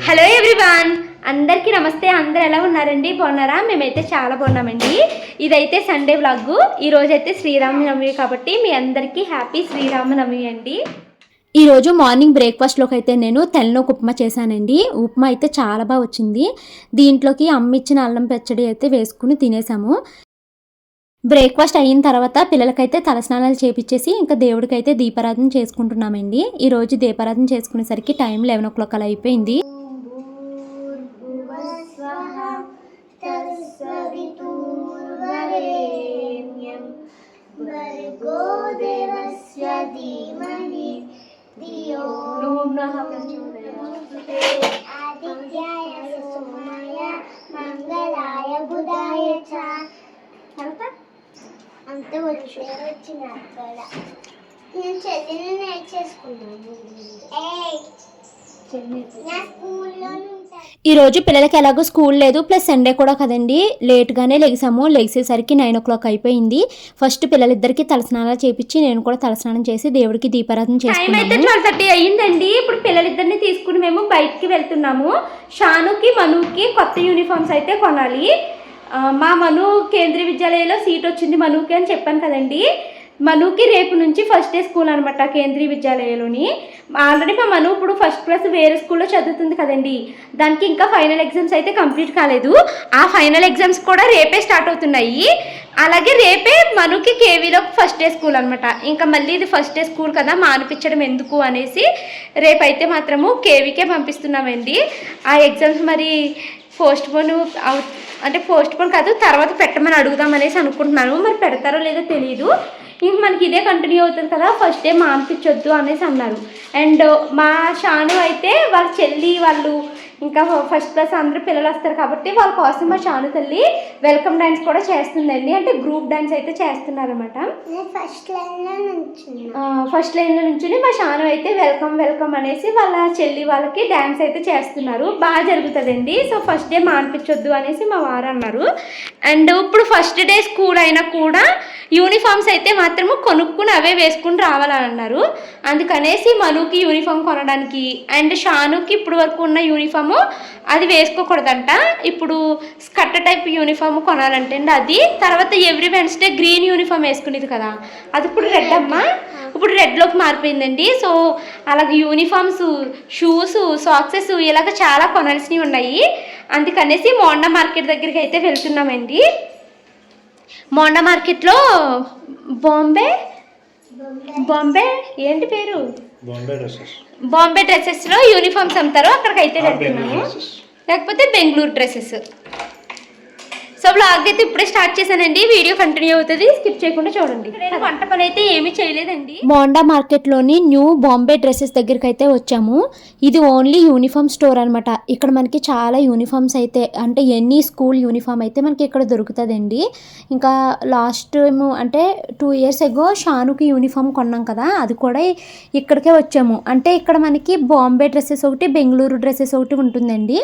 Hello everyone అందరికీ నమస్తే. అందరు ఎలా ఉన్నారండి? బాగున్నారా? మేమైతే చాలా బాగున్నామండి. ఇదైతే సండే వ్లాగ్ ఈ రోజు అయితే శ్రీరామనవమి కాబట్టి మీ అందరికీ హ్యాపీ శ్రీరామనవమి అండి. ఈరోజు మార్నింగ్ బ్రేక్ఫాస్ట్లోకి అయితే నేను తెల్లనొక ఉప్మా చేశానండి. ఉప్మా అయితే చాలా బాగా వచ్చింది. దీంట్లోకి అమ్మిచ్చిన అల్లం పచ్చడి అయితే వేసుకుని తినేసాము. బ్రేక్ఫాస్ట్ అయిన తర్వాత పిల్లలకైతే తలస్నానాలు చేపించేసి ఇంకా దేవుడికైతే దీపారాధన చేసుకుంటున్నామండి. ఈరోజు దీపారాధన చేసుకునేసరికి టైం లెవెన్ ఓ క్లాక్ అలా అయిపోయింది. ఆదిత్యాయ సోమాయ మంగళాయ బుధాయ చ. అంత వచ్చి వచ్చిన అక్కడ నేను చదివిన నేర్చేసుకున్నాను ఏయ్ నా స్కూల్లో ఉంటాను ఈరోజు పిల్లలకి ఎలాగో స్కూల్ లేదు ప్లస్ సండే కూడా కదండి. లేట్గానే లెగిసాము. లెగిసేసరికి నైన్ ఓ క్లాక్ అయిపోయింది. ఫస్ట్ పిల్లలిద్దరికి తలస్నానాలు చేపించి నేను కూడా తలస్నానం చేసి దేవుడికి దీపారాధన టైం అయితే చేసుకున్నాను ట్వెల్వ్ థర్టీ అయ్యిందండి ఇప్పుడు పిల్లలిద్దరిని తీసుకుని మేము బయటికి వెళ్తున్నాము. షానుకి మనుకి కొత్త యూనిఫామ్స్ అయితే కొనాలి. మా మను కేంద్రీయ విద్యాలయంలో సీట్ వచ్చింది మనుకి అని చెప్పాను కదండి. మనుకి రేపు నుంచి ఫస్ట్ డే స్కూల్ అనమాట కేంద్రీయ విద్యాలయంలోని. ఆల్రెడీ మా మను ఇప్పుడు ఫస్ట్ క్లాస్ వేరే స్కూల్లో చదువుతుంది కదండి. దానికి ఇంకా ఫైనల్ ఎగ్జామ్స్ అయితే కంప్లీట్ కాలేదు. ఆ ఫైనల్ ఎగ్జామ్స్ కూడా రేపే స్టార్ట్ అవుతున్నాయి. అలాగే రేపే మనుకి కేవీలో ఫస్ట్ డే స్కూల్ అనమాట ఇంకా మళ్ళీ ఇది ఫస్ట్ డే స్కూల్ కదా మానిపించడం ఎందుకు అనేసి రేపైతే మాత్రము కేవీకే పంపిస్తున్నామండి. ఆ ఎగ్జామ్స్ మరి పోస్ట్ పోన్ అంటే పోస్ట్ పోన్ కాదు తర్వాత పెట్టమని అడుగుదాం అనేసి అనుకుంటున్నాను. మరి పెడతారో లేదో తెలియదు ఇంక మనకి ఇదే కంటిన్యూ అవుతుంది కదా ఫస్ట్ డే మానిపించొద్దు అనేసి అన్నారు. అండ్ మా షాను అయితే వాళ్ళ చెల్లి వాళ్ళు ఇంకా ఫస్ట్ క్లాస్ అందరూ పిల్లలు వస్తారు కాబట్టి వాళ్ళ కోసం మా షాను తల్లి వెల్కమ్ డ్యాన్స్ కూడా చేస్తుందండి. అంటే గ్రూప్ డ్యాన్స్ అయితే చేస్తున్నారన్నమాట. నేను ఫస్ట్ ఫస్ట్ లైన్లో నుంచి మా షాను అయితే వెల్కమ్ వెల్కమ్ అనేసి వాళ్ళ చెల్లి వాళ్ళకి డ్యాన్స్ అయితే చేస్తున్నారు. బాగా జరుగుతుందండి. సో ఫస్ట్ డే మానిపించొద్దు అనేసి మా వారు అన్నారు. అండ్ ఇప్పుడు ఫస్ట్ డే స్కూల్ అయినా కూడా యూనిఫామ్స్ అయితే మాత్రము కొనుక్కుని అవే వేసుకుని రావాలని అన్నారు. అందుకనేసి మనుకి యూనిఫామ్ కొనడానికి అండ్ షానుకి ఇప్పుడు వరకు ఉన్న యూనిఫాము అది వేసుకోకూడదంట. ఇప్పుడు స్కర్ట్ టైప్ యూనిఫామ్ కొనాలంటే అండి అది. తర్వాత ఎవ్రీ వెన్స్డే గ్రీన్ యూనిఫామ్ వేసుకునేది కదా. అది ఇప్పుడు రెడ్ అమ్మ. ఇప్పుడు రెడ్లోకి మారిపోయిందండి. సో అలాగే యూనిఫామ్స్ షూస్ సాక్సెస్ ఇలాగ చాలా కొనాల్సినవి ఉన్నాయి. అందుకనేసి మోండా మార్కెట్ దగ్గరికి అయితే వెళ్తున్నామండి. మోండా మార్కెట్లో బాంబే. బాంబే? ఏంటి పేరు? బాంబే డ్రెస్సెస్. బాంబే డ్రెస్సెస్లో యూనిఫామ్స్ అమ్ముతారు అక్కడికి అయితే వెళ్తున్నాము. లేకపోతే బెంగళూరు డ్రెస్సెస్. సో బ్లాగ్ అయితే ఇప్పుడే స్టార్ట్ చేశానండి. వీడియో కంటిన్యూ అవుతుంది. స్కిప్ చేయకుండా చూడండి. నేను వంట పని అయితే ఏమీ చేయలేదండి. మోండా మార్కెట్లోని న్యూ బాంబే డ్రెస్సెస్ దగ్గరికి అయితే వచ్చాము. ఇది ఓన్లీ యూనిఫామ్ స్టోర్ అనమాట ఇక్కడ మనకి చాలా యూనిఫామ్స్ అయితే అంటే ఎన్ని స్కూల్ యూనిఫామ్ అయితే మనకి ఇక్కడ దొరుకుతుందండి. ఇంకా లాస్ట్ టైం అంటే టూ ఇయర్స్ ఎగో షానుకి యూనిఫామ్ కొన్నాం కదా అది కూడా ఇక్కడికే వచ్చాము. అంటే ఇక్కడ మనకి బాంబే డ్రెస్సెస్ ఒకటి బెంగళూరు డ్రెస్సెస్ ఒకటి ఉంటుందండి.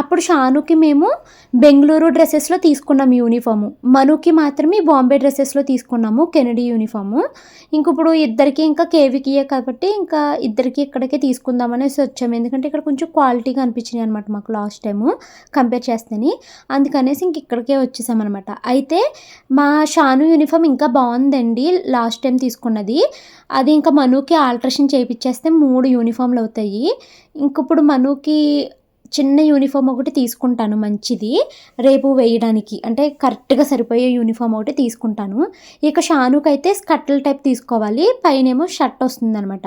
అప్పుడు షానుకి మేము బెంగళూరు డ్రెస్సెస్లో తీసుకున్నాము యూనిఫాము మనుకి మాత్రమే బాంబే డ్రెస్సెస్లో తీసుకున్నాము కెనడీ యూనిఫాము ఇంక ఇప్పుడు ఇద్దరికి ఇంకా కేవీకియే కాబట్టి ఇంకా ఇద్దరికి ఇక్కడికే తీసుకుందామనేసి వచ్చాము. ఎందుకంటే ఇక్కడ కొంచెం క్వాలిటీగా అనిపించినాయి అనమాట మాకు లాస్ట్ టైము కంపేర్ చేస్తేనే. అందుకనేసి ఇంక ఇక్కడికే వచ్చేసామన్నమాట అయితే మా షాను యూనిఫామ్ ఇంకా బాగుందండి లాస్ట్ టైం తీసుకున్నది. అది ఇంకా మనుకి ఆల్ట్రేషన్ చేయించేస్తే మూడు యూనిఫామ్లు అవుతాయి. ఇంకప్పుడు మనుకి చిన్న యూనిఫామ్ ఒకటి తీసుకుంటాను మంచిది. రేపు వేయడానికి. అంటే కరెక్ట్గా సరిపోయే యూనిఫామ్ ఒకటి తీసుకుంటాను. ఇక షానుకైతే స్కర్టల్ టైప్ తీసుకోవాలి. పైనేమో షర్ట్ వస్తుందనమాట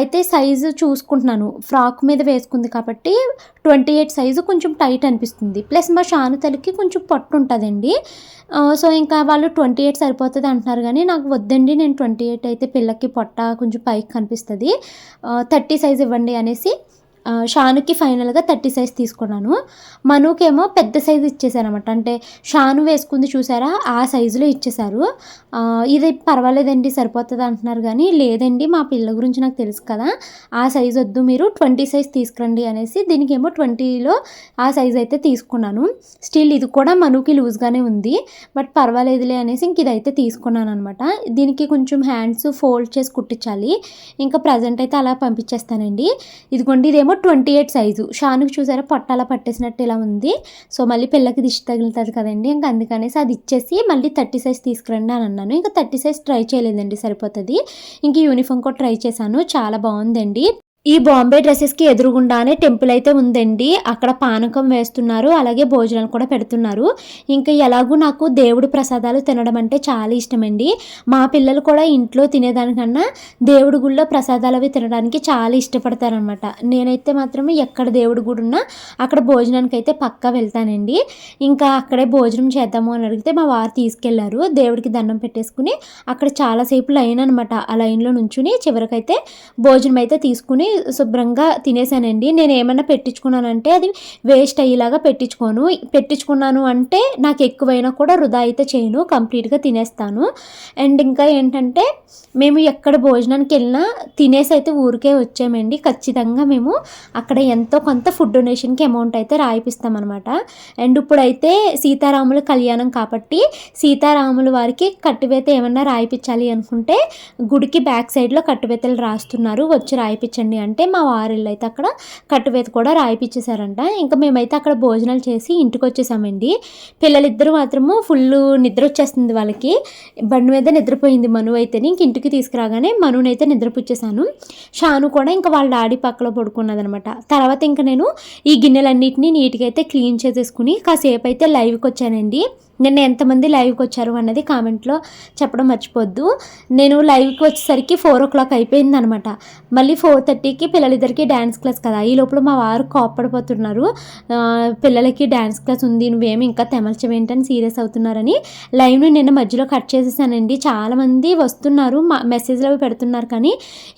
అయితే సైజు చూసుకుంటున్నాను. ఫ్రాక్ మీద వేసుకుంది కాబట్టి ట్వంటీ ఎయిట్ సైజు కొంచెం టైట్ అనిపిస్తుంది. ప్లస్ మా షాను తలకి కొంచెం పట్టు ఉంటుందండి. సో ఇంకా వాళ్ళు ట్వంటీ ఎయిట్ సరిపోతుంది అంటున్నారు కానీ నాకు వద్దండి. నేను ట్వంటీ ఎయిట్ అయితే పిల్లకి పొట్ట కొంచెం పైకి కనిపిస్తుంది. థర్టీ సైజ్ ఇవ్వండి అనేసి షానుకి ఫైనల్గా థర్టీ సైజ్ తీసుకున్నాను. మనుకేమో పెద్ద సైజు ఇచ్చేసారనమాట అంటే షాను వేసుకుంది చూసారా? ఆ సైజులో ఇచ్చేసారు ఇది పర్వాలేదండి సరిపోతుంది అంటున్నారు కానీ లేదండి మా పిల్ల గురించి నాకు తెలుసు కదా. ఆ సైజ్ వద్దు మీరు ట్వంటీ సైజ్ తీసుకురండి అనేసి దీనికి ఏమో ట్వంటీలో ఆ సైజ్ అయితే తీసుకున్నాను. స్టిల్ ఇది కూడా మనుకి లూజ్గానే ఉంది. బట్ పర్వాలేదులే అనేసి ఇంక ఇదైతే తీసుకున్నాను అనమాట దీనికి కొంచెం హ్యాండ్స్ ఫోల్డ్ చేసి కుట్టించాలి. ఇంకా ప్రజెంట్ అయితే అలా పంపించేస్తానండి. ఇదిగోండి ఇదేమో ఇదేమో ట్వంటీ ఎయిట్ సైజు. షానుకి చూసారా పొట్టాల పట్టేసినట్టు ఇలా ఉంది. సో మళ్ళీ పిల్లకి దిష్టి తగులుతుంది కదండి. ఇంకా అందుకనేసి అది ఇచ్చేసి మళ్ళీ థర్టీ సైజ్ తీసుకురండి అని అన్నాను. ఇంకా థర్టీ సైజ్ ట్రై చేయలేదండి సరిపోతుంది. ఇంక యూనిఫామ్ కూడా ట్రై చేశాను. చాలా బాగుందండి. ఈ బాంబే డ్రెస్సెస్కి ఎదురుగుండానే టెంపుల్ అయితే ఉందండి. అక్కడ పానకం వేస్తున్నారు అలాగే భోజనాలు కూడా పెడుతున్నారు. ఇంకా ఎలాగూ నాకు దేవుడి ప్రసాదాలు తినడం అంటే చాలా ఇష్టమండి. మా పిల్లలు కూడా ఇంట్లో తినేదానికన్నా దేవుడి గుళ్ళో ప్రసాదాలు అవి తినడానికి చాలా ఇష్టపడతారనమాట. నేనైతే మాత్రం ఎక్కడ దేవుడి గుడి ఉన్నా అక్కడ భోజనానికి అయితే పక్కా వెళ్తానండి. ఇంకా అక్కడే భోజనం చేద్దాము అని అడిగితే మా వారు తీసుకెళ్ళారు. దేవుడికి దండం పెట్టేసుకుని అక్కడ చాలాసేపు లైన్ అనమాట ఆ లైన్లో నుంచుని చివరికైతే భోజనం అయితే తీసుకుని శుభ్రంగా తినేసానండి. నేను ఏమైనా పెట్టించుకున్నానంటే అది వేస్ట్ అయ్యేలాగా పెట్టించుకోను. పెట్టించుకున్నాను అంటే నాకు ఎక్కువైనా కూడా వృధా అయితే చేయను. కంప్లీట్గా తినేస్తాను. అండ్ ఇంకా ఏంటంటే మేము ఎక్కడ భోజనానికి వెళ్ళినా తినేసి అయితే ఊరికే వచ్చామండి. ఖచ్చితంగా మేము అక్కడ ఎంతో కొంత ఫుడ్ డొనేషన్కి అమౌంట్ అయితే రాయిపిస్తామన్నమాట. అండ్ ఇప్పుడైతే సీతారాముల కళ్యాణం కాబట్టి సీతారాముల వారికి కట్టువేత ఏమన్నా రాయిపించాలి అనుకుంటే గుడికి బ్యాక్ సైడ్లో కట్టువేతలు రాస్తున్నారు. వచ్చి రాయిపించండి అంటే మా వారిళ్ళు అయితే అక్కడ కట్టువేత కూడా రాయిపించేశారంట ఇంకా మేమైతే అక్కడ భోజనాలు చేసి ఇంటికి వచ్చేసామండి పిల్లలిద్దరూ మాత్రము ఫుల్ నిద్ర వచ్చేస్తుంది వాళ్ళకి. బండి మీద నిద్రపోయింది మను అయితే ఇంక ఇంటికి తీసుకురాగానే మనునైతే నిద్రపుచ్చేసాను. షాను కూడా ఇంకా వాళ్ళ డాడీ పక్కలో పడుకున్నది అనమాట తర్వాత ఇంకా నేను ఈ గిన్నెలన్నిటిని నీట్గా అయితే క్లీన్ చేసేసుకుని కాసేపు అయితే లైవ్కి వచ్చానండి నిన్న ఎంతమంది లైవ్కి వచ్చారు అన్నది కామెంట్లో చెప్పడం మర్చిపోద్దు. నేను లైవ్కి వచ్చేసరికి ఫోర్ ఓ క్లాక్ అయిపోయింది అనమాట మళ్ళీ ఫోర్ థర్టీకి పిల్లలిద్దరికి డ్యాన్స్ క్లాస్ కదా. ఈ లోపల మా వారు కోప్పడిపోతున్నారు పిల్లలకి డ్యాన్స్ క్లాస్ ఉంది నువ్వేమి ఇంకా తెమల్చవేంటని సీరియస్ అవుతున్నారని. లైవ్ని నిన్న మధ్యలో కట్ చేసేసానండి. చాలామంది వస్తున్నారు మా మెసేజ్లు అవి పెడుతున్నారు కానీ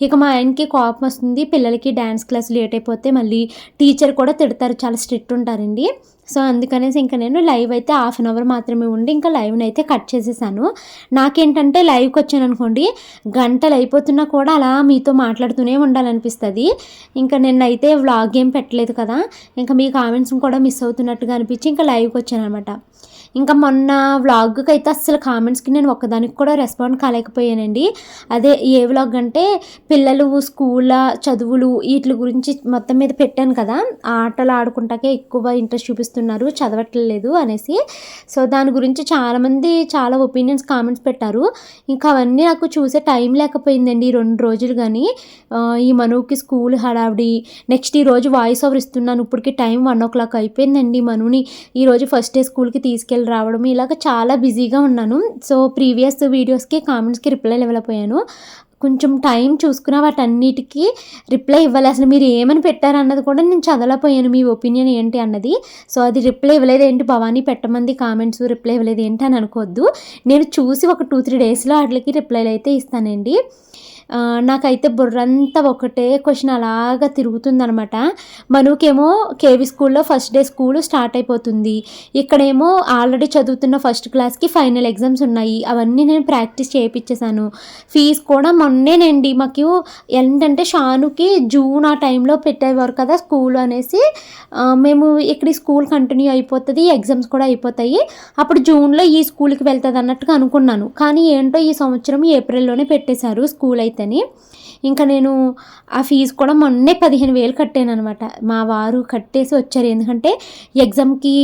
ఇక మా ఆయనకి కోపం వస్తుంది. పిల్లలకి డ్యాన్స్ క్లాస్ లేట్ అయిపోతే మళ్ళీ టీచర్ కూడా తిడతారు చాలా స్ట్రిక్ట్ ఉంటారండి. సో అందుకనేసి ఇంకా నేను లైవ్ అయితే హాఫ్ అన్ అవర్ మాత్రమే ఉండి ఇంకా లైవ్ని అయితే కట్ చేసేసాను. నాకేంటంటే లైవ్కి వచ్చాను అనుకోండి గంటలు అయిపోతున్నా కూడా అలా మీతో మాట్లాడుతూనే ఉండాలనిపిస్తుంది. ఇంకా నిన్నైతే వ్లాగ్ ఏం పెట్టలేదు కదా ఇంకా మీ కామెంట్స్ కూడా మిస్ అవుతున్నట్టుగా అనిపించి ఇంకా లైవ్కి వచ్చాను అనమాట ఇంకా మొన్న వ్లాగ్కి అయితే అసలు కామెంట్స్కి నేను ఒక్కదానికి కూడా రెస్పాండ్ కాలేకపోయానండి. అదే ఏ వ్లాగ్ అంటే పిల్లలు స్కూల్ చదువులు వీటి గురించి మొత్తం మీద పెట్టాను కదా ఆటలు ఆడుకుంటాకే ఎక్కువ ఇంట్రెస్ట్ చూపిస్తున్నారు చదవట్లేదు అనేసి. సో దాని గురించి చాలామంది చాలా ఒపీనియన్స్ కామెంట్స్ పెట్టారు. ఇంకా అవన్నీ నాకు చూసే టైం లేకపోయిందండి రెండు రోజులు కానీ ఈ మనువుకి స్కూల్ హడావిడి నెక్స్ట్ ఈ రోజు వాయిస్ ఓవర్ ఇస్తున్నాను ఇప్పటికి టైం వన్ ఓ క్లాక్ అయిపోయిందండి మనుని. ఈరోజు ఫస్ట్ డే స్కూల్కి తీసుకెళ్ళి రావడం ఇలాగ చాలా బిజీగా ఉన్నాను. సో ప్రీవియస్ వీడియోస్కి కామెంట్స్కి రిప్లై ఇవ్వలేకపోయాను. కొంచెం టైం చూసుకున్న వాటన్నిటికీ రిప్లై ఇవ్వాలి. అసలు మీరు ఏమని పెట్టారన్నది కూడా నేను చదవలేకపోయాను. మీ ఒపీనియన్ ఏంటి అన్నది. సో అది రిప్లై ఇవ్వలేదు. ఏంటి భవానీ పెట్టమంది కామెంట్స్ రిప్లై ఇవ్వలేదు ఏంటి అని అనుకోవద్దు. నేను చూసి ఒక టూ త్రీ డేస్లో వాటికి రిప్లైలు అయితే ఇస్తానండి. నాకైతే బుర్రంతా ఒకటే క్వశ్చన్ అలాగా తిరుగుతుందనమాట మనకేమో కేవీ స్కూల్లో ఫస్ట్ డే స్కూల్ స్టార్ట్ అయిపోతుంది. ఇక్కడేమో ఆల్రెడీ చదువుతున్న ఫస్ట్ క్లాస్కి ఫైనల్ ఎగ్జామ్స్ ఉన్నాయి. అవన్నీ నేను ప్రాక్టీస్ చేయించేశాను ఫీజు కూడా మొన్నేనండి. మాకు ఏంటంటే షానుకి జూన్ ఆ టైంలో పెట్టేవారు కదా స్కూల్ అనేసి మేము ఇక్కడ ఈ స్కూల్ కంటిన్యూ అయిపోతుంది ఎగ్జామ్స్ కూడా అయిపోతాయి. అప్పుడు జూన్లో ఈ స్కూల్కి వెళ్తుంది అన్నట్టుగా అనుకున్నాను. కానీ ఏంటో ఈ సంవత్సరం ఏప్రిల్లోనే పెట్టేశారు స్కూల్ అయితే అని ఇంకా నేను ఆ ఫీజు కూడా మొన్నే పదిహేను వేలు కట్టాను అనమాట మా వారు కట్టేసి వచ్చారు. ఎందుకంటే ఎగ్జామ్కి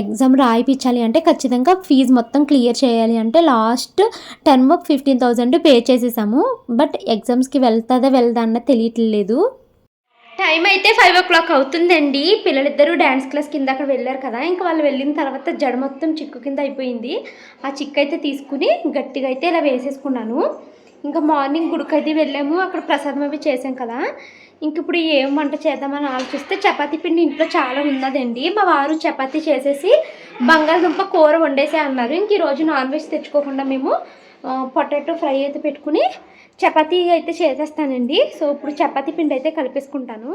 ఎగ్జామ్ రాయిపించాలి అంటే ఖచ్చితంగా ఫీజు మొత్తం క్లియర్ చేయాలి అంటే last ten fifteen thousand pay చేసేసాము. బట్ ఎగ్జామ్స్కి వెళ్తుందా వెళ్దా అన్నది తెలియట్లేదు. టైం అయితే ఫైవ్ ఓ క్లాక్ అవుతుందండి. పిల్లలిద్దరూ డ్యాన్స్ క్లాస్ కింద అక్కడ వెళ్ళారు కదా. ఇంకా వాళ్ళు వెళ్ళిన తర్వాత జడ మొత్తం చిక్కు కింద అయిపోయింది. ఆ చిక్కు అయితే తీసుకుని గట్టిగా అయితే ఇలా వేసేసుకున్నాను. ఇంకా మార్నింగ్ గుడికైతే వెళ్ళాము అక్కడ ప్రసాదం అవి చేసాం కదా. ఇంక ఇప్పుడు ఏం వంట చేద్దామని ఆలోచిస్తే చపాతీ పిండి ఇంట్లో చాలా ఉన్నదండి మా వారు చపాతీ చేసేసి బంగాళదుంప కూర వండేసే అన్నారు. ఇంక ఈరోజు నాన్ వెజ్ తెచ్చుకోకుండా మేము పొటాటో ఫ్రై అయితే పెట్టుకుని చపాతీ అయితే చేసేస్తానండి. సో ఇప్పుడు చపాతీ పిండి అయితే కలిపేసుకుంటాను.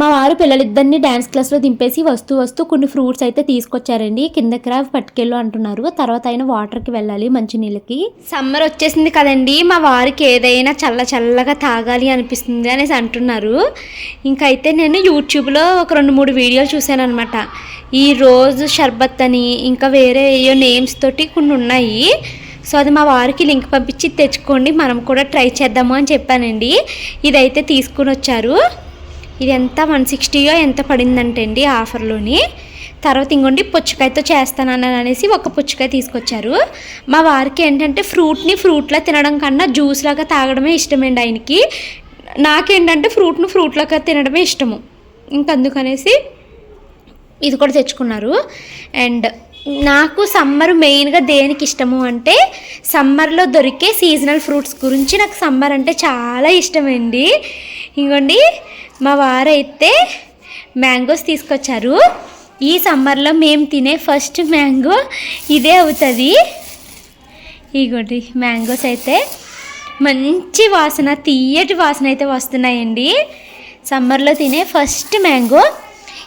మా వారు పిల్లలిద్దరిని డ్యాన్స్ క్లాస్లో దింపేసి వస్తూ వస్తూ కొన్ని ఫ్రూట్స్ అయితే తీసుకొచ్చారండి. కిందకి రా పట్టుకెళ్ళు అంటున్నారు. తర్వాత అయినా వాటర్కి వెళ్ళాలి మంచినీళ్ళకి. సమ్మర్ వచ్చేసింది కదండి. మా వారికి ఏదైనా చల్ల చల్లగా తాగాలి అనిపిస్తుంది అనేసి అంటున్నారు. ఇంకైతే నేను యూట్యూబ్లో ఒక రెండు మూడు వీడియోలు చూశాను అనమాట ఈ రోజు షర్బత్ అని ఇంకా వేరే ఏయో నేమ్స్ తోటి కొన్ని ఉన్నాయి. సో అది మా వారికి లింక్ పంపించి తెచ్చుకోండి. మనం కూడా ట్రై చేద్దాము అని చెప్పానండి. ఇదైతే తీసుకుని వచ్చారు. ఇది ఎంత వన్ సిక్స్టీయో ఎంత పడిందంటే అండి ఆఫర్లోని. తర్వాత ఇంకోండి పుచ్చకాయతో చేస్తానని అనేసి ఒక పుచ్చకాయ తీసుకొచ్చారు. మా వారికి ఏంటంటే ఫ్రూట్ని ఫ్రూట్లా తినడం కన్నా జ్యూస్ లాగా తాగడమే ఇష్టమండి ఆయనకి. నాకేంటంటే ఫ్రూట్ను ఫ్రూట్ లాగా తినడమే ఇష్టము. ఇంక అందుకనేసి ఇది కూడా తెచ్చుకున్నారు. అండ్ నాకు సమ్మర్ మెయిన్గా దేనికి ఇష్టము అంటే సమ్మర్లో దొరికే సీజనల్ ఫ్రూట్స్ గురించి నాకు సమ్మర్ అంటే చాలా ఇష్టమండి. ఇంకోండి మా వారైతే మ్యాంగోస్ తీసుకొచ్చారు. ఈ సమ్మర్లో మేము తినే ఫస్ట్ మ్యాంగో ఇదే అవుతుంది. ఇగోండి మ్యాంగోస్ అయితే మంచి వాసన తీయటి వాసన అయితే వస్తున్నాయండి. సమ్మర్లో తినే ఫస్ట్ మ్యాంగో.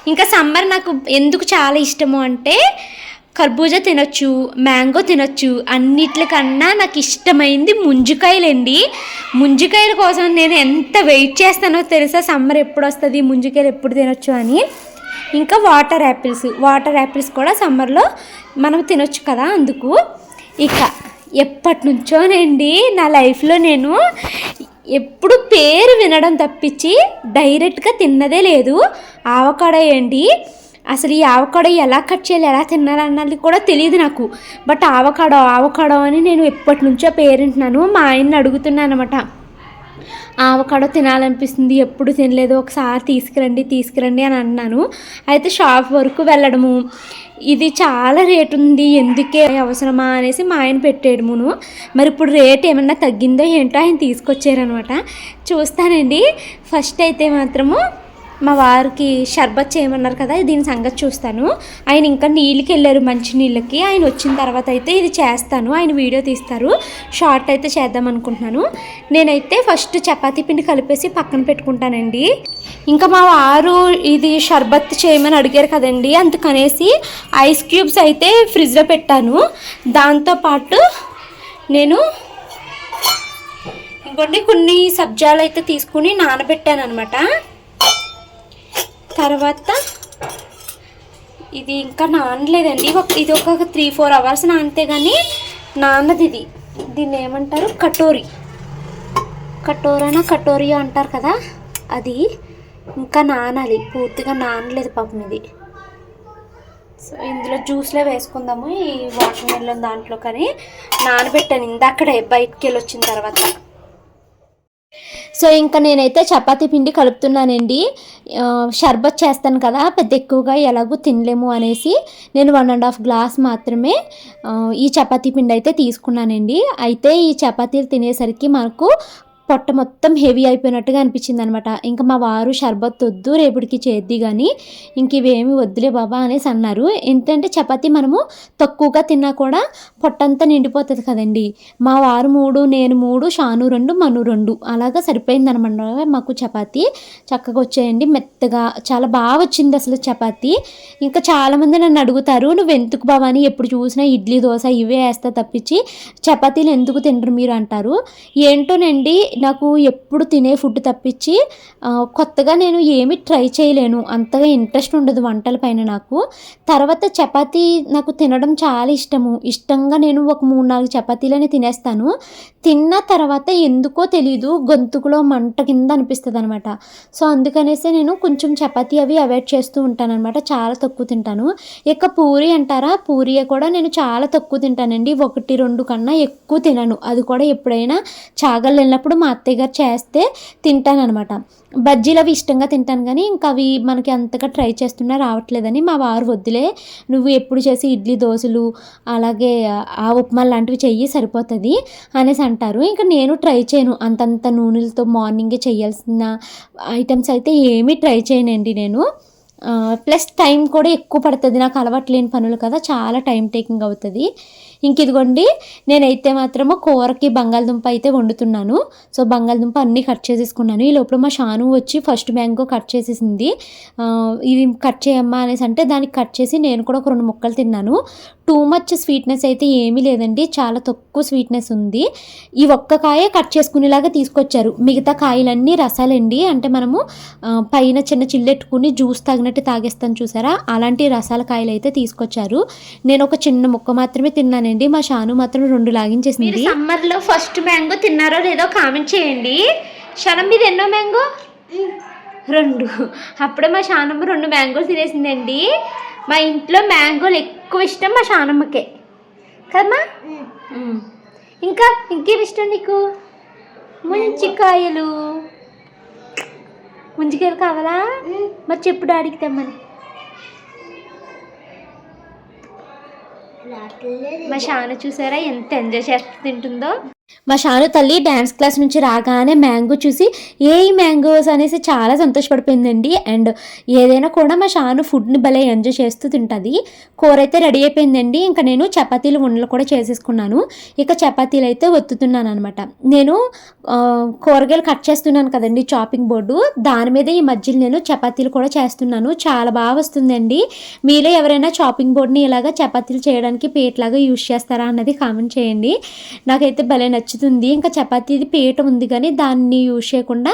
ఇంకా సమ్మర్ నాకు ఎందుకు చాలా ఇష్టము అంటే కర్బూజా తినొచ్చు మ్యాంగో తినొచ్చు అన్నిట్లకన్నా నాకు ఇష్టమైంది ముంజికాయలండి. ముంజికాయల కోసం నేను ఎంత వెయిట్ చేస్తానో తెలుసా? సమ్మర్ ఎప్పుడు వస్తుంది ముంజికాయలు ఎప్పుడు తినొచ్చు అని. ఇంకా వాటర్ యాపిల్స్. వాటర్ యాపిల్స్ కూడా సమ్మర్లో మనం తినొచ్చు కదా అందుకు. ఇక ఎప్పటి నుంచోనండి నా లైఫ్లో నేను ఎప్పుడు పేరు వినడం తప్పించి డైరెక్ట్గా తిన్నదే లేదు. ఆవకాడ ఏంటి? అసలు ఈ ఆవకాడో ఎలా కట్ చేయాలి ఎలా తిన్నారన్నది కూడా తెలియదు నాకు. బట్ ఆవకాడో ఆవకాడో అని నేను ఎప్పటి నుంచో పేరుంటున్నాను. మా ఆయన్ని అడుగుతున్నాను అనమాట ఆవకాడో తినాలనిపిస్తుంది ఎప్పుడు తినలేదు ఒకసారి తీసుకురండి తీసుకురండి అని అన్నాను. అయితే షాప్ వరకు వెళ్ళడము. ఇది చాలా రేటు ఉంది ఎందుకే అవసరమా అనేసి మా ఆయన పెట్టేయడమును. మరి ఇప్పుడు రేట్ ఏమన్నా తగ్గిందో ఏంటో ఆయన తీసుకొచ్చారనమాట చూస్తానండి. ఫస్ట్ అయితే మాత్రము మా వారికి షర్బత్ చేయమన్నారు కదా దీని సంగతి చూస్తాను. ఆయన ఇంకా నీళ్ళకి వెళ్ళారు మంచి నీళ్ళకి. ఆయన వచ్చిన తర్వాత అయితే ఇది చేస్తాను ఆయన వీడియో తీస్తారు. షార్ట్ అయితే చేద్దాం అనుకుంటున్నాను. నేనైతే ఫస్ట్ చపాతీ పిండి కలిపేసి పక్కన పెట్టుకుంటానండి. ఇంకా మా వారు ఇది షర్బత్ చేయమని అడిగారు కదండి అందుకనేసి ఐస్ క్యూబ్స్ అయితే ఫ్రిడ్జ్లో పెట్టాను. దాంతోపాటు నేను ఇంకోటి కొన్ని సబ్జాలు అయితే తీసుకుని నానబెట్టాను అనమాట తర్వాత ఇది ఇంకా నానలేదండి. ఒక ఇది ఒక త్రీ ఫోర్ అవర్స్ నానితే కానీ నాన్నది ఇది. దీన్ని ఏమంటారు? కటోరి. కటోరనా కటోరియా అంటారు కదా? అది ఇంకా నానాలి. పూర్తిగా నానలేదు పాపం ఇది. సో ఇందులో జ్యూస్లో వేసుకుందాము ఈ వాటర్ మెలన్ దాంట్లో కానీ. నానబెట్టాను. ఇందాకడే బయటికి వెళ్ళి వచ్చిన తర్వాత. సో ఇంకా నేనైతే చపాతీ పిండి కలుపుతున్నానండి. షర్బత్ చేస్తాను కదా పెద్ద ఎక్కువగా ఎలాగో తినలేము అనేసి నేను వన్ అండ్ హాఫ్ గ్లాస్ మాత్రమే ఈ చపాతీ పిండి అయితే తీసుకున్నానండి. అయితే ఈ చపాతీలు తినేసరికి మనకు పొట్ట మొత్తం హెవీ అయిపోయినట్టుగా అనిపించింది అనమాట ఇంకా మా వారు షర్బత్ వద్దు రేపటికి చేద్ది కానీ ఇంక ఇవేమి వద్దులే బాబా అనేసి అన్నారు. ఎందుకంటే చపాతీ మనము తక్కువగా తిన్నా కూడా పొట్టంతా నిండిపోతుంది కదండి. మా వారు మూడు నేను మూడు షాను రెండు మను రెండు. అలాగా సరిపోయింది అనమాట మాకు చపాతీ. చక్కగా వచ్చాయండి మెత్తగా చాలా బాగా వచ్చింది అసలు చపాతీ. ఇంకా చాలామంది నన్ను అడుగుతారు నువ్వు ఎందుకు బాబా అని ఎప్పుడు చూసినా ఇడ్లీ దోశ ఇవే వేస్తా తప్పించి చపాతీలు ఎందుకు తినరు మీరు? అంటారు. ఏంటోనండి నాకు ఎప్పుడు తినే ఫుడ్ తప్పించి కొత్తగా నేను ఏమి ట్రై చేయలేను. అంతగా ఇంట్రెస్ట్ ఉండదు వంటల పైన నాకు. తర్వాత చపాతీ నాకు తినడం చాలా ఇష్టము. ఇష్టంగా నేను ఒక మూడు నాలుగు చపాతీలనే తినేస్తాను. తిన్న తర్వాత ఎందుకో తెలీదు గొంతుకులో మంట కింద అనిపిస్తుంది అనమాట సో అందుకనేసి నేను కొంచెం చపాతీ అవి అవాయిడ్ చేస్తూ ఉంటాను అనమాట చాలా తక్కువ తింటాను. ఇక పూరి అంటారా? పూరి కూడా నేను చాలా తక్కువ తింటానండి. ఒకటి రెండు కన్నా ఎక్కువ తినను. అది కూడా ఎప్పుడైనా చాగలు వెళ్ళినప్పుడు మా అత్తయ్య గారు చేస్తే తింటానమాట బజ్జీలు అవి ఇష్టంగా తింటాను కానీ ఇంకా అవి మనకి అంతగా ట్రై చేస్తున్నా రావట్లేదని మా వారు వద్దులే. నువ్వు ఎప్పుడు చేసి ఇడ్లీ దోశలు అలాగే ఆ ఉప్మా లాంటివి చెయ్యి సరిపోతుంది అనేసి అంటారు. ఇంకా నేను ట్రై చేయను. అంతంత నూనెలతో మార్నింగే చేయాల్సిన ఐటమ్స్ అయితే ఏమీ ట్రై చేయనండి నేను. ప్లస్ టైం కూడా ఎక్కువ పడుతుంది. నాకు అలవాటు లేని పనులు కదా చాలా టైం టేకింగ్ అవుతుంది. ఇంక ఇదిగోండి నేనైతే మాత్రము కూరకి బంగాళదుంప అయితే వండుతున్నాను. సో బంగాళదుంప అన్నీ కట్ చేసేసుకున్నాను. ఈ లోపల మా షాను వచ్చి ఫస్ట్ మ్యాంగో కట్ చేసేసింది. ఇది కట్ చేయమ్మా అనేసి అంటే దానికి కట్ చేసి నేను కూడా ఒక రెండు ముక్కలు తిన్నాను. టూ మచ్ స్వీట్నెస్ అయితే ఏమీ లేదండి. చాలా తక్కువ స్వీట్నెస్ ఉంది. ఈ ఒక్క కాయ కట్ చేసుకునేలాగా తీసుకొచ్చారు. మిగతా కాయలన్నీ రసాలండి. అంటే మనము పైన చిన్న చిల్లెట్టుకుని జ్యూస్ తాగినట్టు తాగేస్తాను చూసారా? అలాంటి రసాల కాయలు అయితే తీసుకొచ్చారు. నేను ఒక చిన్న ముక్క మాత్రమే తిన్నాను తిన్నానండి. మా షాను మాత్రం రెండు మీరు లాగించేసింది సమ్మర్లో ఫస్ట్ మ్యాంగో తిన్నారో లేదో కామెంట్ చేయండి. శరం మీద ఎన్నో మ్యాంగో? రెండు. అప్పుడే మా షానమ్మ రెండు మ్యాంగోలు తినేసిందండి. మా ఇంట్లో మ్యాంగోలు ఎక్కువ ఇష్టం మా షానమ్మకే. కదమ్మా. ఇంకా ఇంకేం ఇష్టం నీకు? ముంచికాయలు. ముంచికాయలు కావాలా? మరి చెప్పు డాడీకి తెమ్మని. మా షాను చూసారా ఎంత ఎంజాయ్ చేస్తూ తింటుందో? మా షాను తల్లి డ్యాన్స్ క్లాస్ నుంచి రాగానే మ్యాంగో చూసి ఏ మ్యాంగోస్ అనేసి చాలా సంతోషపడిపోయిందండి. అండ్ ఏదైనా కూడా మా షాను ఫుడ్ని భలే ఎంజాయ్ చేస్తూ తింటుంది. కూర అయితే రెడీ అయిపోయిందండి. ఇంకా నేను చపాతీలు ఉండలు కూడా చేసేసుకున్నాను. ఇక చపాతీలు అయితే ఒత్తుతున్నాను అనమాట నేను కూరగాయలు కట్ చేస్తున్నాను కదండి చాపింగ్ బోర్డు. దాని మీద ఈ మధ్యలో నేను చపాతీలు కూడా చేస్తున్నాను. చాలా బాగా వస్తుందండి. మీలో ఎవరైనా చాపింగ్ బోర్డ్ని ఇలాగా చపాతీలు చేయడానికి పేట్లాగా యూజ్ చేస్తారా అన్నది కామెంట్ చేయండి. నాకైతే భలే నచ్చుతుంది. ఇంకా చపాతీది పీట ఉంది కానీ దాన్ని యూజ్ చేయకుండా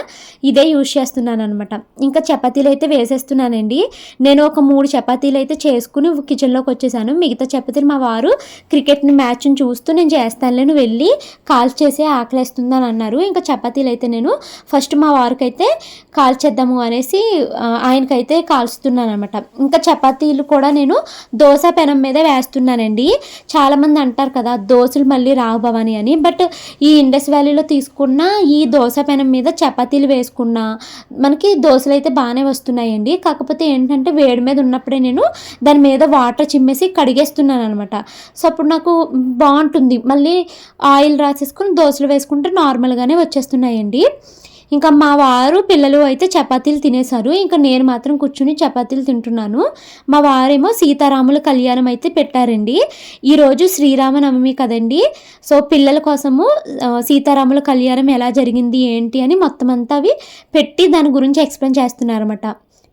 ఇదే యూజ్ చేస్తున్నాను అనమాట ఇంకా చపాతీలు అయితే వేసేస్తున్నానండి. నేను ఒక మూడు చపాతీలు అయితే చేసుకుని కిచెన్లోకి వచ్చేసాను. మిగతా చపాతీలు మా వారు క్రికెట్ని మ్యాచ్ని చూస్తూ నేను చేస్తానులే నువ్వు వెళ్ళి కాల్ చేసి ఆకలేస్తుందని అన్నారు. ఇంకా చపాతీలు అయితే నేను ఫస్ట్ మా వారికి అయితే కాల్ చేద్దాము అనేసి ఆయనకైతే కాల్స్తున్నాను అనమాట ఇంకా చపాతీలు కూడా నేను దోశ పెనం మీద వేస్తున్నానండి. చాలామంది అంటారు కదా దోశలు మళ్ళీ రావు భవాని అని. బట్ ఈ ఇండస్ వ్యాలీలో తీసుకున్న ఈ దోశ పెనం మీద చపాతీలు వేసుకున్న మనకి దోశలు అయితే బాగానే వస్తున్నాయండి. కాకపోతే ఏంటంటే వేడి మీద ఉన్నప్పుడే నేను దాని మీద వాటర్ చిమ్మేసి కడిగేస్తున్నాను అనమాట సో అప్పుడు నాకు బాగుంటుంది. మళ్ళీ ఆయిల్ రాసేసుకుని దోశలు వేసుకుంటే నార్మల్గానే వచ్చేస్తున్నాయండి. ఇంకా మా వారు పిల్లలు అయితే చపాతీలు తినేశారు. ఇంకా నేను మాత్రం కూర్చుని చపాతీలు తింటున్నాను. మా వారేమో సీతారాముల కళ్యాణం అయితే పెట్టారండి. ఈరోజు శ్రీరామనవమి కదండి. సో పిల్లల కోసము సీతారాముల కళ్యాణం ఎలా జరిగింది ఏంటి అని మొత్తం అంతా అవి పెట్టి దాని గురించి ఎక్స్ప్లెయిన్ చేస్తున్నారన్నమాట.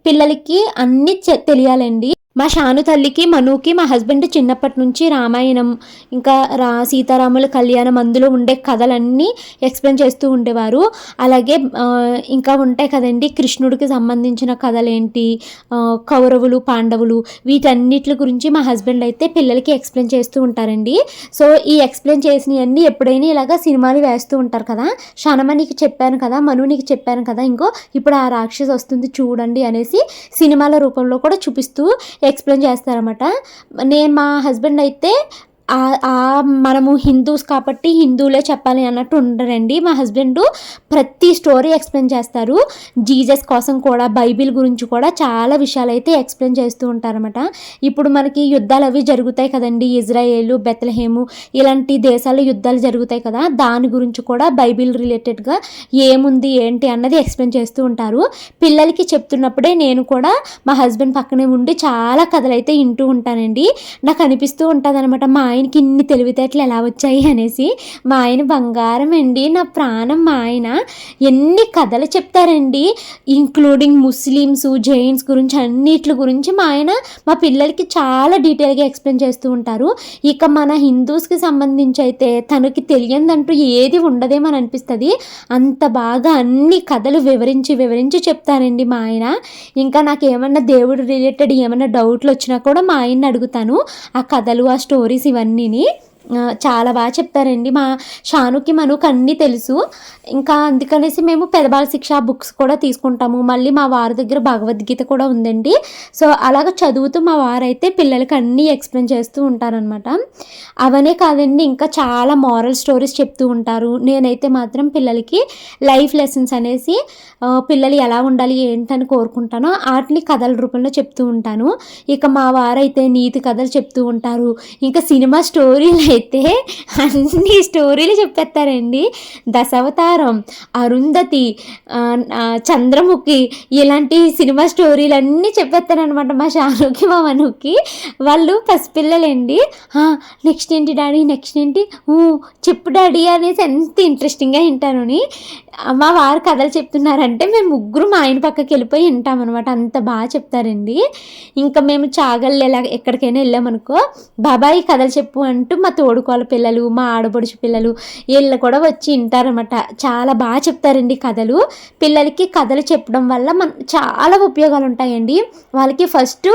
పిల్లలకి అన్నీ తెలియాలండి. మా షాను తల్లికి మనుకి మా హస్బెండ్ చిన్నప్పటి నుంచి రామాయణం ఇంకా రా సీతారాముల కళ్యాణం అందులో ఉండే కథలన్నీ ఎక్స్ప్లెయిన్ చేస్తూ ఉండేవారు. అలాగే ఇంకా ఉంటాయి కదండి కృష్ణుడికి సంబంధించిన కథలేంటి కౌరవులు పాండవులు వీటన్నిటి గురించి మా హస్బెండ్ అయితే పిల్లలకి ఎక్స్ప్లెయిన్ చేస్తూ ఉంటారండి. సో ఈ ఎక్స్ప్లెయిన్ చేసినవన్నీ ఎప్పుడైనా ఇలాగా సినిమాలు వేస్తూ ఉంటారు కదా? షనమ నీకు చెప్పాను కదా మను నీకు చెప్పాను కదా ఇంకో ఇప్పుడు ఆ రాక్షసి వస్తుంది చూడండి అనేసి సినిమాల రూపంలో కూడా చూపిస్తూ ఎక్స్ప్లెయిన్ చేస్తారన్నమాట. నేను మా హస్బెండ్ అయితే మనము హిందూస్ కాబట్టి హిందువులే చెప్పాలి అన్నట్టు ఉండరండి. మా హస్బెండ్ ప్రతి స్టోరీ ఎక్స్ప్లెయిన్ చేస్తారు. జీసస్ కోసం కూడా బైబిల్ గురించి కూడా చాలా విషయాలు అయితే ఎక్స్ప్లెయిన్ చేస్తూ ఉంటారన్నమాట. ఇప్పుడు మనకి యుద్ధాలు అవి జరుగుతాయి కదండి. ఇజ్రాయేల్ బెత్లహేము ఇలాంటి దేశాల్లో యుద్ధాలు జరుగుతాయి కదా. దాని గురించి కూడా బైబిల్ రిలేటెడ్గా ఏముంది ఏంటి అన్నది ఎక్స్ప్లెయిన్ చేస్తూ ఉంటారు. పిల్లలకి చెప్తున్నప్పుడే నేను కూడా మా హస్బెండ్ పక్కనే ఉండి చాలా కథలు అయితే వింటూ ఉంటానండి. నాకు అనిపిస్తూ ఉంటుంది అనమాట మా ఆయనకి ఇన్ని తెలివితేటలు ఎలా వచ్చాయి అనేసి మా ఆయన బంగారం అండి నా ప్రాణం మా ఆయన. ఎన్ని కథలు చెప్తారండి. ఇంక్లూడింగ్ ముస్లిమ్స్ జైన్స్ గురించి అన్నిటి గురించి మా ఆయన మా పిల్లలకి చాలా డీటెయిల్గా ఎక్స్ప్లెయిన్ చేస్తూ ఉంటారు. ఇక మన హిందూస్కి సంబంధించి అయితే తనకి తెలియదంటూ ఏది ఉండదేమని అనిపిస్తుంది. అంత బాగా అన్ని కథలు వివరించి వివరించి చెప్తారండి మా ఆయన. ఇంకా నాకు ఏమన్నా దేవుడు రిలేటెడ్ ఏమన్నా డౌట్లు వచ్చినా కూడా మా ఆయన్ని అడుగుతాను. ఆ కథలు ఆ స్టోరీస్ ఇవన్నీ అన్నిని చాలా బాగా చెప్తారండి మా షానుకి మనకు అన్నీ తెలుసు. ఇంకా అందుకనేసి మేము పెదబాల శిక్ష బుక్స్ కూడా తీసుకుంటాము. మళ్ళీ మా వారి దగ్గర భగవద్గీత కూడా ఉందండి. సో అలాగ చదువుతూ మా వారైతే పిల్లలకి అన్నీ ఎక్స్ప్లెయిన్ చేస్తూ ఉంటారనమాట అవనే కాదండి ఇంకా చాలా మారల్ స్టోరీస్ చెప్తూ ఉంటారు. నేనైతే మాత్రం పిల్లలకి లైఫ్ లెసన్స్ అనేసి పిల్లలు ఎలా ఉండాలి ఏంటని కోరుకుంటానో వాటిని కథల రూపంలో చెప్తూ ఉంటాను. ఇక మా వారైతే నీతి కథలు చెప్తూ ఉంటారు. ఇంకా సినిమా స్టోరీ అయితే అన్ని స్టోరీలు చెప్పేస్తారండి. దశావతారం అరుంధతి చంద్రముఖి ఇలాంటి సినిమా స్టోరీలు అన్నీ చెప్పేస్తారనమాట మా షానుకి మా మనుకి. వాళ్ళు పసిపిల్లలండి. నెక్స్ట్ ఏంటి డాడీ? నెక్స్ట్ ఏంటి? ఊ, చెప్పు డాడీ అనేసి ఎంత ఇంట్రెస్టింగ్గా వింటానని. మా వారు కథలు చెప్తున్నారంటే మేము ముగ్గురు మా ఆయన పక్కకి వెళ్ళిపోయి వింటామన్నమాట. అంత బాగా చెప్తారండి. ఇంకా మేము చాగళ్ళు ఎలా ఎక్కడికైనా వెళ్ళామనుకో బాబాయ్ కథలు చెప్పు అంటూ మా తోడుకోల పిల్లలు మా ఆడబడుచు పిల్లలు వీళ్ళు కూడా వచ్చి వింటారన్నమాట. చాలా బాగా చెప్తారండి కథలు. పిల్లలకి కథలు చెప్పడం వల్ల మన చాలా ఉపయోగాలు ఉంటాయండి వాళ్ళకి ఫస్ట్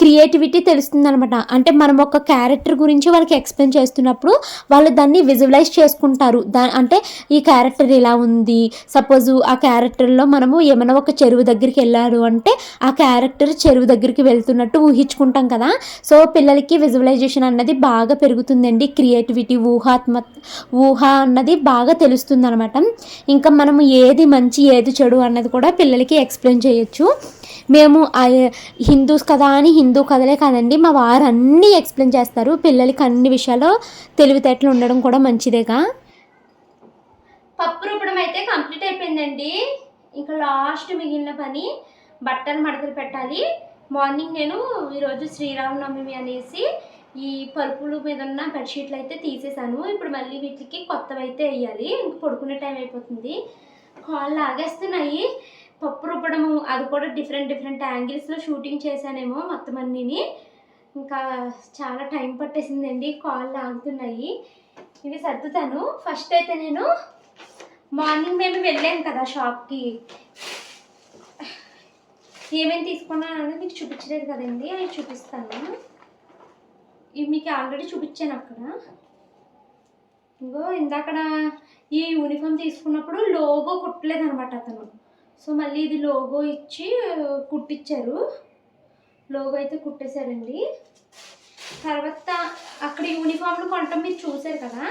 క్రియేటివిటీ తెలుస్తుంది అనమాట అంటే మనం ఒక క్యారెక్టర్ గురించి వాళ్ళకి ఎక్స్ప్లెయిన్ చేస్తున్నప్పుడు వాళ్ళు దాన్ని విజువలైజ్ చేసుకుంటారు. దా అంటే ఈ క్యారెక్టర్ ఇలా ఉంది. సపోజ్ ఆ క్యారెక్టర్లో మనము ఏమైనా ఒక చెరువు దగ్గరికి వెళ్ళారు అంటే ఆ క్యారెక్టర్ చెరువు దగ్గరికి వెళ్తున్నట్టు ఊహించుకుంటాం కదా. సో పిల్లలకి విజువలైజేషన్ అన్నది బాగా పెరుగుతుందండి. క్రియేటివిటీ ఊహాత్మ ఊహ అన్నది బాగా తెలుస్తుంది అనమాట ఇంకా మనము ఏది మంచి ఏది చెడు అన్నది కూడా పిల్లలకి ఎక్స్ప్లెయిన్ చేయొచ్చు. మేము హిందూస్ కదా అని హిందూ కథలే కాదండి మా వారు అన్నీ ఎక్స్ప్లెయిన్ చేస్తారు. పిల్లలకి అన్ని విషయాలు తెలివితేటలు ఉండడం కూడా మంచిదేగా. పప్పు రుబ్బడం అయితే కంప్లీట్ అయిపోయిందండి. ఇంకా లాస్ట్ మిగిలిన పని బట్టలు మడతలు పెట్టాలి. మార్నింగ్ నేను ఈరోజు శ్రీరామనవమి అనేసి ఈ పరుపుల మీద ఉన్న బెడ్షీట్లు అయితే తీసేసాను. ఇప్పుడు మళ్ళీ వీటికి కొత్తవి అయితే వేయాలి. ఇంక పడుకునే టైం అయిపోతుంది. కాళ్ళు లాగేస్తున్నాయి. పప్పు రుబ్బడము అది కూడా డిఫరెంట్ డిఫరెంట్ యాంగిల్స్లో షూటింగ్ చేశానేమో మొత్తం అన్నీని. ఇంకా చాలా టైం పట్టేసిందండి కాళ్ళు లాగుతున్నాయి. ఇవి సర్దుతాను. ఫస్ట్ అయితే నేను మార్నింగ్ మేము వెళ్ళాను కదా షాప్కి ఏమేమి తీసుకున్నాను అనేది మీకు చూపించలేదు కదండి అవి చూపిస్తాను. ఇవి మీకు ఆల్రెడీ చూపించాను అక్కడ. ఇంకో ఇందాకడ ఈ యూనిఫామ్ తీసుకున్నప్పుడు లోగో కుట్టలేదు అనమాట అతను. సో మళ్ళీ ఇది లోగో ఇచ్చి కుట్టించారు లోగో అయితే కుట్టేశారండి. తర్వాత అక్కడ యూనిఫామ్లు కొనటం మీరు చూసారు కదా?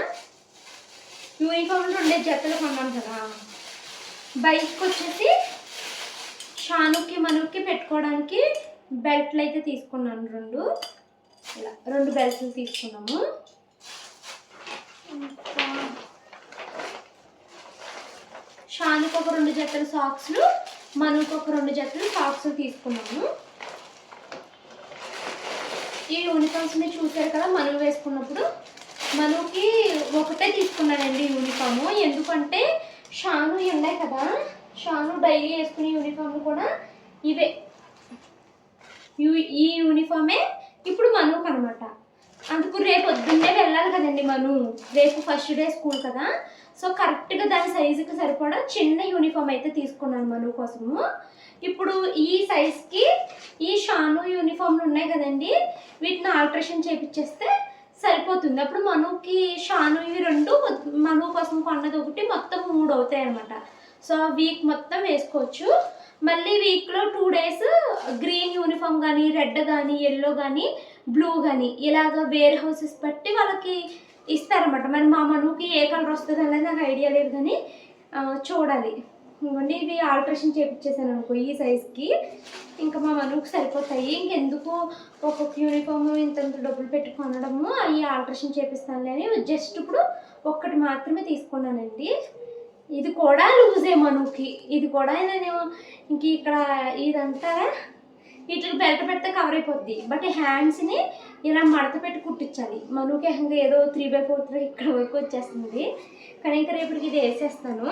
యూనిఫామ్లు రెండే జతలు కొన్నాం కదా? బైక్ వచ్చేసి షానుకి మనుకి పెట్టుకోవడానికి బెల్ట్లు అయితే తీసుకున్నాను రెండు. ఇలా రెండు బెల్ట్లు తీసుకున్నాము. ఇంకా షానుకి ఒక రెండు జతల సాక్స్లు మనకు ఒక రెండు జతలు సాక్స్లు తీసుకున్నాము. ఈ యూనిఫామ్స్ మీరు చూసారు కదా మనం వేసుకున్నప్పుడు. మనకి ఒకటే తీసుకున్నానండి యూనిఫాము ఎందుకంటే షాను ఉన్నాయి కదా షాను డైలీ వేసుకునే యూనిఫామ్లు కూడా ఇవే. యూ- ఈ యూనిఫామే ఇప్పుడు మనకు అనమాట అందుకు రేపు పొద్దున్నే వెళ్ళాలి కదండి మనం. రేపు ఫస్ట్ డే స్కూల్ కదా. సో కరెక్ట్గా దాని సైజుకి సరిపడా చిన్న యూనిఫామ్ అయితే తీసుకున్నాను మనం కోసము. ఇప్పుడు ఈ సైజ్కి ఈ షాను యూనిఫామ్లు ఉన్నాయి కదండి. వీటిని ఆల్ట్రేషన్ చేపించేస్తే సరిపోతుంది. అప్పుడు మనుకి షాను ఇవి రెండు మను కోసం కొన్నది ఒకటి మొత్తం మూడు అవుతాయి అనమాట సో వీక్ మొత్తం వేసుకోవచ్చు. మళ్ళీ వీక్లో టూ డేస్ గ్రీన్ యూనిఫామ్ కానీ రెడ్ కానీ ఎల్లో కానీ బ్లూ కానీ ఇలాగ వేర్ హౌసెస్ బట్టి వాళ్ళకి ఇస్తారనమాట మరి మా మనుకి ఏ కలర్ వస్తుంది అనేది నాకు ఐడియా లేదు కానీ చూడాలి. ఇంకోండి ఇవి ఆల్ట్రేషన్ చేయించేసాను అనుకో ఈ సైజ్కి ఇంకా మా మనుకు సరిపోతాయి. ఇంకెందుకు ఒక్కొక్క యూనిఫామ్ ఇంత ఇంత డబ్బులు పెట్టి కొనడము అవి ఆల్ట్రేషన్ చేపిస్తానులే అని జస్ట్ ఇప్పుడు ఒక్కటి మాత్రమే తీసుకున్నానండి. ఇది కూడా లూజే మనకి. ఇది కూడా నేను ఇంక ఇక్కడ ఇదంతా వీటికి బెల్ట్ పెడితే కవర్ అయిపోద్ది. బట్ హ్యాండ్స్ని ఇలా మడత పెట్టి కుట్టించాలి. మనకి ఏకంగా ఏదో త్రీ బై ఫోర్త్ ఇక్కడ వరకు వచ్చేస్తుంది. కానీ ఇంకా రేపటికి ఇది వేసేస్తాను.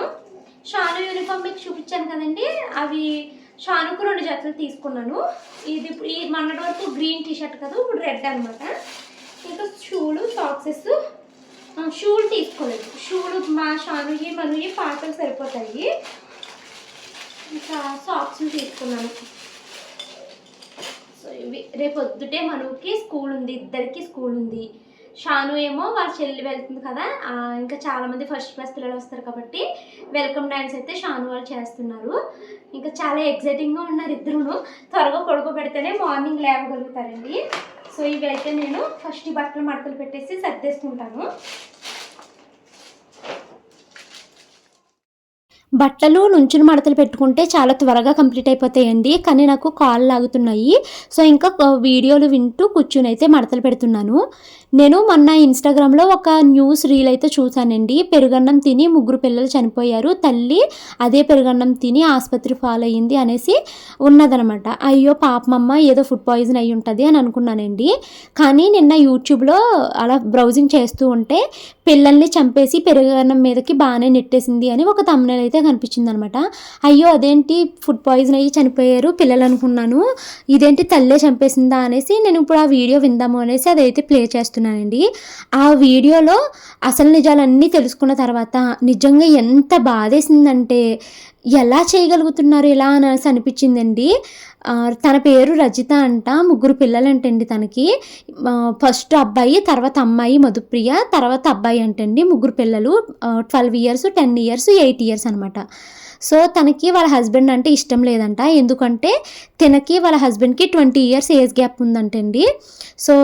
షాను యూనిఫామ్ మీకు చూపించాను కదండి. అవి షానుకు రెండు జతలు తీసుకున్నాను. ఇది ఇప్పుడు ఈ మొన్నటి వరకు గ్రీన్ టీ షర్ట్ కదా ఇప్పుడు రెడ్ అనమాట ఇంకా షూలు సాక్సెస్ షూలు తీసుకోలేదు. షూలు మా షానుకి మనుయి పాటలు సరిపోతాయి. ఇంకా సాక్స్లు తీసుకున్నాను. సో ఇవి రేపు పొద్దుటే మనుకి స్కూల్ ఉంది ఇద్దరికి స్కూల్ ఉంది. షాను ఏమో వాళ్ళ చెల్లి వెళ్తుంది కదా ఇంకా చాలామంది ఫస్ట్ క్లాస్ పిల్లలు వస్తారు కాబట్టి వెల్కమ్ డ్యాన్స్ అయితే షాను వాళ్ళు చేస్తున్నారు. ఇంకా చాలా ఎగ్జైటింగ్గా ఉన్నారు ఇద్దరును. త్వరగా పడుకోబెడితేనే మార్నింగ్ లేవగలుగుతారండి. సో ఇవి అయితే నేను ఫస్ట్ బట్టలు మడతలు పెట్టేసి సర్దేసుకుంటాను. బట్టలు నుంచుని మడతలు పెట్టుకుంటే చాలా త్వరగా కంప్లీట్ అయిపోతాయండి. కానీ నాకు కాళ్ళు లాగుతున్నాయి. సో ఇంకా వీడియోలు వింటూ కూర్చుని అయితే మడతలు పెడుతున్నాను. నేను మొన్న ఇన్స్టాగ్రామ్లో ఒక న్యూస్ రీల్ అయితే చూశానండి. పెరుగన్నం తిని ముగ్గురు పిల్లలు చనిపోయారు. తల్లి అదే పెరుగన్నం తిని ఆసుపత్రి ఫాల్ అయ్యింది అనేసి ఉన్నదనమాట. అయ్యో పాపమమ్మ ఏదో ఫుడ్ పాయిజన్ అయి ఉంటుంది అని అనుకున్నానండి. కానీ నిన్న యూట్యూబ్లో అలా బ్రౌజింగ్ చేస్తూ ఉంటే పిల్లల్ని చంపేసి పెరుగన్నం మీదకి బాగానే నెట్టేసింది అని ఒక తమ్ముళ్ళు అయితే కనిపించింది అనమాట అయ్యో అదేంటి? ఫుడ్ పాయిజన్ అయ్యి చనిపోయారు పిల్లలు అనుకున్నాను. ఇదేంటి తల్లే చంపేసిందా అనేసి నేను ఇప్పుడు ఆ వీడియో విందాము అనేసి అదైతే ప్లే చేస్తున్నానండి. ఆ వీడియోలో అసలు నిజాలన్నీ తెలుసుకున్న తర్వాత నిజంగా ఎంత బాధేసిందంటే ఎలా చేయగలుగుతున్నారు ఇలా అనేసి అనిపించిందండి. తన పేరు రజిత అంట ముగ్గురు పిల్లలంటండి తనకి. ఫస్ట్ అబ్బాయి తర్వాత అమ్మాయి మధుప్రియ తర్వాత అబ్బాయి అంటండి ముగ్గురు పిల్లలు. Twelve years ten years eight years అనమాట సో తనకి వాళ్ళ హస్బెండ్ అంటే ఇష్టం లేదంట. ఎందుకంటే తనకి వాళ్ళ హస్బెండ్కి ట్వంటీ ఇయర్స్ ఏజ్ గ్యాప్ ఉందంటండి. సో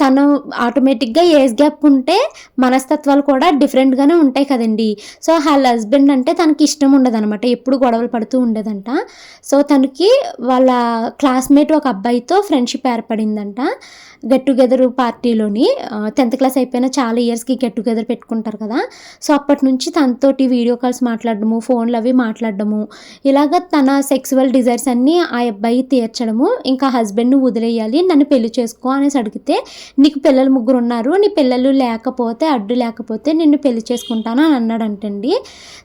తను ఆటోమేటిక్గా ఏజ్ గ్యాప్ ఉంటే మనస్తత్వాలు కూడా డిఫరెంట్గానే ఉంటాయి కదండి. సో వాళ్ళ హస్బెండ్ అంటే తనకి ఇష్టం ఉండదనమాట ఎప్పుడు గొడవలు పడుతూ ఉండేదంట. సో తనకి వాళ్ళ క్లాస్మేట్ ఒక అబ్బాయితో ఫ్రెండ్షిప్ ఏర్పడిందంట. గెట్ టుగెదర్ పార్టీలోని టెన్త్ క్లాస్ అయిపోయిన చాలా ఇయర్స్కి గెట్ టుగెదర్ పెట్టుకుంటారు కదా. సో అప్పటి నుంచి తనతోటి వీడియో కాల్స్ మాట్లాడడము ఫోన్లు అవి మాట్లాడడము ఇలాగ తన సెక్సువల్ డిజైర్స్ అన్నీ ఆ అబ్బాయి తీర్చడము ఇంకా హస్బెండ్ను వదిలేయాలి నన్ను పెళ్ళి చేసుకో అనేసి అడిగితే నీకు పిల్లలు ముగ్గురు ఉన్నారు నీ పిల్లలు లేకపోతే అడ్డు లేకపోతే నిన్ను పెళ్ళి చేసుకుంటాను అని అన్నాడంటండి.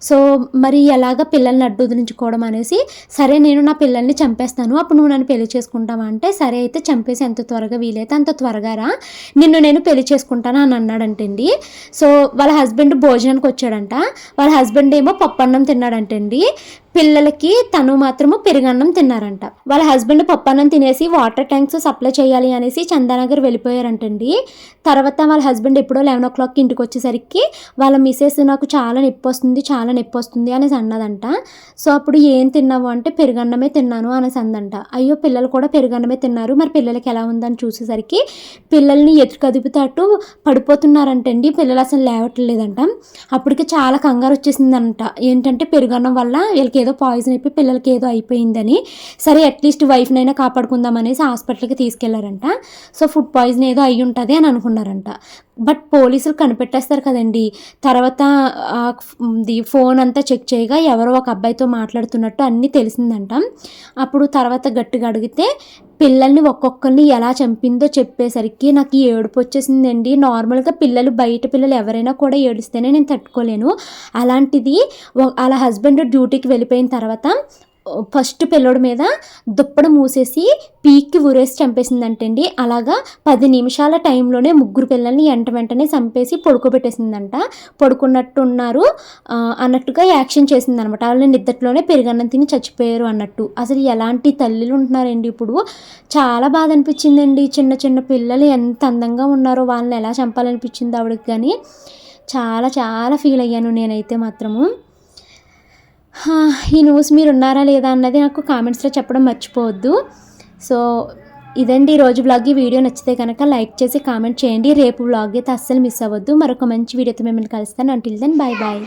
సో మరి ఎలాగ పిల్లల్ని అడ్డు వదిలించుకోవడం అనేసి సరే నేను నా పిల్లల్ని చంపేస్తాను అప్పుడు నువ్వు నన్ను పెళ్ళి చేసుకుంటావా అంటే సరే అయితే చంపేసి ఎంత త్వరగా వీలైతే అంత త్వరగా రా నిన్ను నేను పెళ్ళి చేసుకుంటాను అని అన్నాడంటండి. సో వాళ్ళ హస్బెండ్ భోజనానికి వచ్చాడంట. వాళ్ళ హస్బెండ్ ఏమో పప్పన్నం తిన్నాడంటండి. పిల్లలకి తను మాత్రము పెరుగన్నం తిన్నారంట. వాళ్ళ హస్బెండ్ పప్పన్నం తినేసి వాటర్ ట్యాంక్స్ సప్లై చేయాలి అనేసి చందానగర్ వెళ్ళిపోయారంటండి. తర్వాత వాళ్ళ హస్బెండ్ ఎప్పుడో లెవెన్ ఓ క్లాక్కి ఇంటికి వచ్చేసరికి వాళ్ళ మిసెస్ నాకు చాలా నొప్పి వస్తుంది చాలా నొప్పి వస్తుంది అనేసి అన్నదంట. సో అప్పుడు ఏం తిన్నావు అంటే పెరుగన్నమే తిన్నాను అనేసి అందంట. అయ్యో పిల్లలు కూడా పెరుగన్నమే తిన్నారు. మరి పిల్లలకి ఎలా ఉందని చూసేసరికి పిల్లల్ని ఎత్తు పడిపోతున్నారంటండి. పిల్లలు అసలు లేవట్లేదంట. అప్పటికి చాలా కంగారు వచ్చేసిందంట. ఏంటంటే పెరుగన్నం వల్ల వీళ్ళకి ఏదో పాయిజన్ అయిపోయి పిల్లలకి ఏదో అయిపోయిందని సరే అట్లీస్ట్ వైఫ్నైనా కాపాడుకుందాం అనేసి హాస్పిటల్కి తీసుకెళ్ళారంట. సో ఫుడ్ పాయిజన్ ఏదో అయి ఉంటుంది అని అనుకున్నారంట. బట్ పోలీసులు కనిపెట్టేస్తారు కదండి. తర్వాత ది ఫోన్ అంతా చెక్ చేయగా ఎవరో ఒక అబ్బాయితో మాట్లాడుతున్నట్టు అన్నీ తెలిసిందంట. అప్పుడు తర్వాత గట్టిగా అడిగితే పిల్లల్ని ఒక్కొక్కరిని ఎలా చంపిందో చెప్పేసరికి నాకు ఈ ఏడుపు వచ్చేసిందండి. నార్మల్గా పిల్లలు బయట పిల్లలు ఎవరైనా కూడా ఏడిస్తేనే నేను తట్టుకోలేను. అలాంటిది అలా వాళ్ళ హస్బెండ్ డ్యూటీకి వెళ్ళిపోయిన తర్వాత ఫస్ట్ పిల్లోడి మీద దుప్పడ మూసేసి పీక్కి ఊరేసి చంపేసిందంటండి. అలాగా పది నిమిషాల టైంలోనే ముగ్గురు పిల్లల్ని వెంట వెంటనే చంపేసి పడుకోబెట్టేసిందంట. పడుకున్నట్టు ఉన్నారు అన్నట్టుగా యాక్షన్ చేసిందనమాట. వాళ్ళని నిద్దట్లోనే పెరుగన్నం తిని చచ్చిపోయారు అన్నట్టు. అసలు ఎలాంటి తల్లిలు ఉంటున్నారండి ఇప్పుడు? చాలా బాధ అనిపించిందండి చిన్న చిన్న పిల్లలు ఎంత అందంగా ఉన్నారో వాళ్ళని ఎలా చంపాలనిపించింది ఆవిడకి కానీ చాలా చాలా ఫీల్ అయ్యాను నేనైతే మాత్రము. ఈ న్యూస్ మీరు ఉన్నారా లేదా అన్నది నాకు కామెంట్స్లో చెప్పడం మర్చిపోవద్దు. సో ఇదండి ఈరోజు బ్లాగ్ ఈ వీడియో నచ్చితే కనుక లైక్ చేసి కామెంట్ చేయండి. రేపు బ్లాగ్ అయితే అస్సలు మిస్ అవ్వద్దు. మరొక మంచి వీడియోతో మిమ్మల్ని కలుస్తాను. Until then bye bye